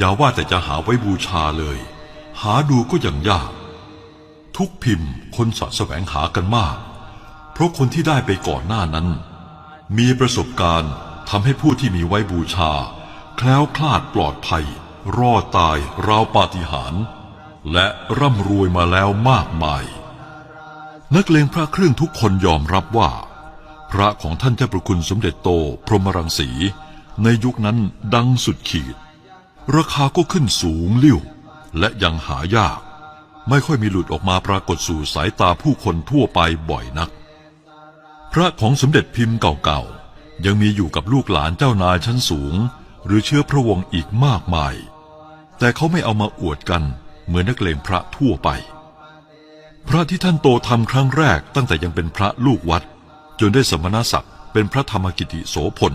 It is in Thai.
อย่าว่าแต่จะหาไว้บูชาเลย หาดูก็ยังยาก ทุกพิมพ์คนสะแสวงหากันมาก เพราะคนที่ได้ไปก่อนหน้านั้น มีประสบการณ์ทำให้ผู้ที่มีไว้บูชา แคล้วคลาดปลอดภัย รอดตายราวปาฏิหาริย์และร่ำรวยมาแล้วมากมาย นักเลงพระเครื่องทุกคนยอมรับว่า พระของท่านเจ้าประคุณสมเด็จโตพรหมรังสี ในยุคนั้นดังสุดขีด ราคาก็ขึ้นสูงลิ่ว และยังหายาก ไม่ค่อยมีหลุดออกมาปรากฏสู่สายตาผู้คนทั่วไปบ่อยนัก พระของสมเด็จพิมพ์เก่าๆ ยังมีอยู่กับลูกหลานเจ้านายชั้นสูง หรือเชื้อพระวงศ์อีกมากมาย แต่เขาไม่เอามาอวดกันเหมือนนักเลงพระทั่วไป พระที่ท่านโตทำครั้งแรกตั้งแต่ยังเป็นพระลูกวัด จนได้สมณศักดิ์เป็นพระธรรมกิติโสพล